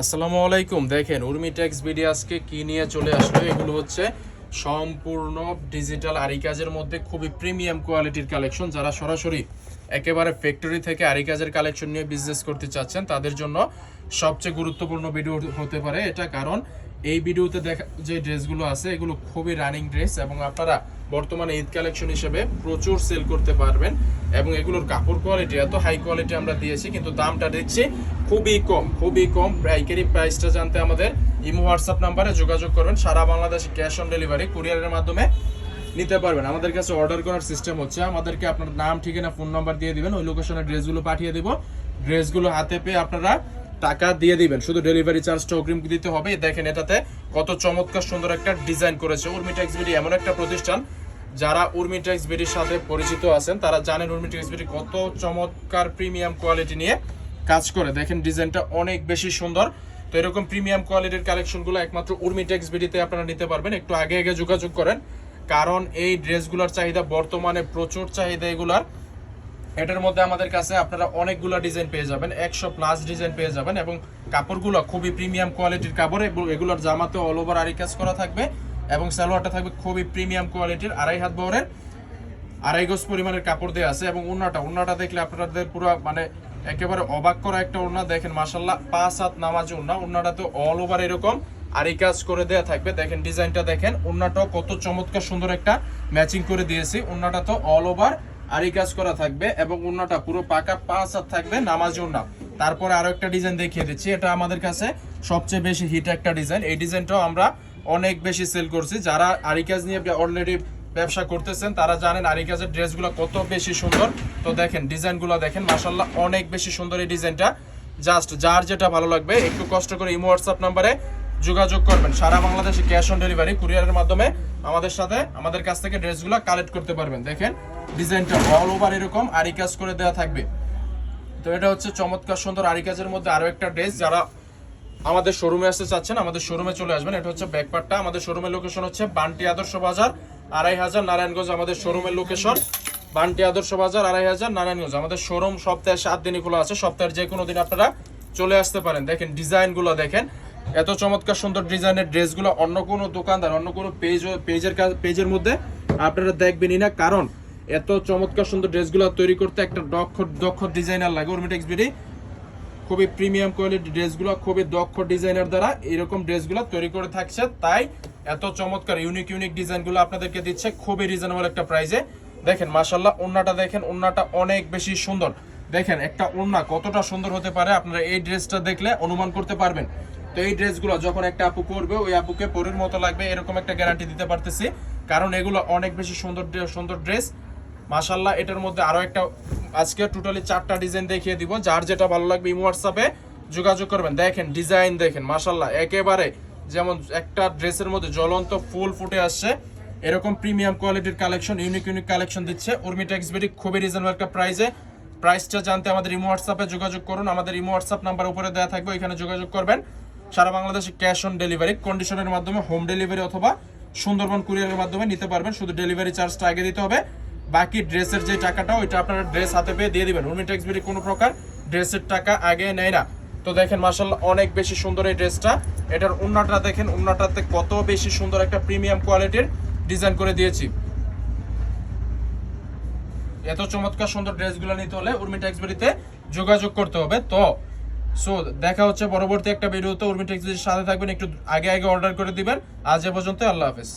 আসসালামু আলাইকুম। দেখেন, উর্মি ট্যাক্স বিডি আজকে কি নিয়ে চলে আসলো? এগুলো হচ্ছে সম্পূর্ণ ডিজিটাল আরিকাজের মধ্যে খুবই প্রিমিয়াম কোয়ালিটির কালেকশন। যারা সরাসরি একেবারে ফ্যাক্টরি থেকে আরিকাজের কালেকশন নিয়ে বিজনেস করতে চাচ্ছেন, তাদের জন্য সবচেয়ে গুরুত্বপূর্ণ ভিডিও হতে পারে এটা। কারণ এই ভিডিওতে দেখা যে ড্রেসগুলো আছে, এগুলো খুবই রানিং ড্রেস এবং আপনারা বর্তমানে ঈদ কালেকশন হিসেবে প্রচুর সেল করতে পারবেন এবং এগুলোর কাপড় কোয়ালিটি এত হাই কোয়ালিটি আমরা দিয়েছি, কিন্তু দামটা দিচ্ছি খুবই কম খুবই কম। পাইকারি প্রাইসটা জানতে আমাদের ইমো হোয়াটসঅ্যাপ নাম্বারে যোগাযোগ করবেন। সারা বাংলাদেশে ক্যাশ অন ডেলিভারি কুরিয়ারের মাধ্যমে নিতে পারবেন। আমাদের কাছে অর্ডার করার সিস্টেম হচ্ছে, আমাদেরকে আপনার নাম, ঠিকানা ফোন নাম্বার দিয়ে দিবেন, ওই লোকেশনে ড্রেসগুলো পাঠিয়ে দেবো। ড্রেসগুলো হাতে পেয়ে আপনারা টাকা দিয়ে দিবেন। শুধু ডেলিভারি চার্জটা অগ্রিম দিতে হবে। দেখেন এটাতে কত চমৎকার সুন্দর একটা ডিজাইন করেছে উর্মিটেক্স বিডি এমন একটা প্রতিষ্ঠান। যারা উর্মিটেক্স বিডির সাথে পরিচিত আছেন, তারা জানেন উর্মিটেক্স বিডি কত চমৎকার প্রিমিয়াম কোয়ালিটি নিয়ে কাজ করে। দেখেন ডিজাইনটা অনেক বেশি সুন্দর। তো এরকম প্রিমিয়াম কোয়ালিটির কালেকশনগুলো একমাত্র উর্মিটেক্স বিডিতে আপনারা নিতে পারবেন। একটু আগে আগে যোগাযোগ করেন। কারণ এই ড্রেসগুলোর চাহিদা বর্তমানে প্রচুর চাহিদা এগুলার। এটার মধ্যে আমাদের কাছে আপনারা অনেকগুলো ডিজাইন পেয়ে যাবেন, একশো প্লাস ডিজাইন পেয়ে যাবেন এবং কাপড়গুলো খুবই প্রিমিয়াম কোয়ালিটির কাপড় এগুলোর জামাতে অল ওভার আরি কাজ করা থাকবে এবং সালোয়ারটা থাকবে খুবই প্রিমিয়াম কোয়ালিটির আড়াই হাত বহরের আড়াই গজ পরিমাণের কাপড় দেওয়া আছে এবং উন্নাটা উন্নাটা দেখলে আপনাদের পুরো মানে একেবারে অবাক করা একটা উন্না, দেখেন মাসাল্লাহ পাঁচ হাত নামাজ উন্না, উন্নাটা তো অল ওভার এরকম আরি কাজ করে দেয়া থাকবে, দেখেন ডিজাইনটা দেখেন, উন্নাটাও কত চমৎকার সুন্দর একটা ম্যাচিং করে দিয়েছি, উন্নাটা তো অল ওভার আরি কাজ করা থাকবে এবং উন্নাটা পুরো পাকা পাঁচ হাত থাকবে নামাজ উন্না। তারপরে আরও একটা ডিজাইন দেখিয়ে দিচ্ছি, এটা আমাদের কাছে সবচেয়ে বেশি হিট একটা ডিজাইন এই ডিজাইনটাও আমরা অনেক বেশি সেল করছি। যারা আরি কাজ নিয়ে অলরেডি ব্যবসা করতেছেন, তারা জানেন আরি কাজের ড্রেসগুলো কত বেশি সুন্দর। তো দেখেন ডিজাইনগুলো দেখেন মাসাল্লাহ অনেক বেশি সুন্দর এই ডিজাইনটা জাস্ট যার যেটা ভালো লাগবে, একটু কষ্ট করে ইমো হোয়াটসঅ্যাপ নাম্বারে যোগাযোগ করবেন। সারা বাংলাদেশে ক্যাশ অন ডেলিভারি কুরিয়ারের মাধ্যমে আমাদের সাথে, আমাদের কাছ থেকে ড্রেসগুলো কালেক্ট করতে পারবেন। দেখেন ডিজাইনটা অল ওভার এরকম আরি কাজ করে দেওয়া থাকবে। তো এটা হচ্ছে চমৎকার সুন্দর আরি কাজের মধ্যে আরও একটা ড্রেস, যারা আমাদের শোরুমে আসতে চাচ্ছেন, আমাদের শোরুমে চলে আসবেন। এটা হচ্ছে ব্যাকপার্টটা আমাদের শোরুমের লোকেশন হচ্ছে বান্টি আদর্শ বাজার, আড়াই হাজার নারায়ণগঞ্জ, আমাদের শোরুমের লোকেশন বান্টি আদর্শ বাজার, আড়াই হাজার নারায়ণগঞ্জ। আমাদের শোরুম সপ্তাহে সাত দিনই খোলা আছে। সপ্তাহের যে কোনো দিন আপনারা চলে আসতে পারেন। দেখেন, ডিজাইনগুলো দেখেন। এত চমৎকার সুন্দর ডিজাইনের ড্রেসগুলো অন্য কোনো দোকানদার, অন্য কোনো পেজ পেজের পেজের মধ্যে আপনারা দেখবেনই না। কারণ এত চমৎকার সুন্দর ড্রেসগুলো তৈরি করতে একটা দক্ষ দক্ষ ডিজাইনার লাগে। উর্মিটেক্স বিডি খুবই প্রিমিয়াম কোয়ালিটি ড্রেসগুলো, খুবই দক্ষ ডিজাইনার দ্বারা এরকম ড্রেসগুলো তৈরি করে থাকছে। তাই এত চমৎকার ইউনিক ইউনিক ডিজাইনগুলো আপনাদেরকে দিচ্ছে, খুবই রিজনেবল একটা প্রাইসে দেখেন মাশাল্লাহ ওন্নাটা দেখেন ওন্নাটা অনেক বেশি সুন্দর। দেখেন, একটা ওন্না কতটা সুন্দর হতে পারে, আপনারা এই ড্রেসটা দেখলে অনুমান করতে পারবেন। তো এই ড্রেসগুলো যখন একটা আপু পরবে, ওই আপুকে পরের মতো লাগবে, এরকম একটা গ্যারান্টি দিতে পারতেছি। কারণ এগুলো অনেক বেশি সুন্দর সুন্দর ড্রেস। মাশাল্লাহ এটার মধ্যে আরও একটা, আজকে টোটালি চারটা ডিজাইন দেখিয়ে দিব, যার যেটা ভালো লাগবে ইমো হোয়াটসঅ্যাপে যোগাযোগ করবেন। দেখেন ডিজাইন দেখেন মাশাল্লাহ একেবারে যেমন একটা ড্রেসের মধ্যে জ্বলন্ত ফুল ফুটে আসছে, এরকম প্রিমিয়াম কোয়ালিটির কালেকশন ইউনিক ইউনিক কালেকশন দিচ্ছে। উর্মিটা এক্সবেরি খুবই রিজনেবল একটা প্রাইসে প্রাইসটা জানতে আমাদের ইমো হোয়াটসঅ্যাপে যোগাযোগ করুন, আমাদের ইমো হোয়াটসঅ্যাপ নাম্বার উপরে দেওয়া থাকবে, ওইখানে যোগাযোগ করবেন। সারা বাংলাদেশে ক্যাশ অন ডেলিভারি কন্ডিশনের মাধ্যমে হোম ডেলিভারি অথবা সুন্দরবন কুরিয়ারের মাধ্যমে নিতে পারবেন, শুধু ডেলিভারি চার্জটা আগে দিতে হবে। বাকি ড্রেসের যে টাকাটা, ওইটা আপনারা ড্রেস হাতে পেয়ে দিয়ে দিবেন। উর্মি ট্যাক্সবিরি কোনো প্রকার ড্রেসের টাকা আগে নেয় না। তো দেখেন মার্শাল্লাহ অনেক বেশি সুন্দর এই ড্রেসটা। এটার উন্নাটা দেখেন, উন্নাটাতে কত বেশি সুন্দর একটা প্রিমিয়াম কোয়ালিটির ডিজাইন করে দিয়েছি। এত চমৎকার সুন্দর ড্রেসগুলো নিতে হলে উর্মি ট্যাক্সবেরিতে যোগাযোগ করতে হবে। তো সো দেখা হচ্ছে পরবর্তী একটা ভিডিওতে উর্মি ট্যাক্সবেরির সাথে থাকবেন, একটু আগে আগে অর্ডার করে দিবেন। আজ এ পর্যন্ত আল্লাহ হাফেজ।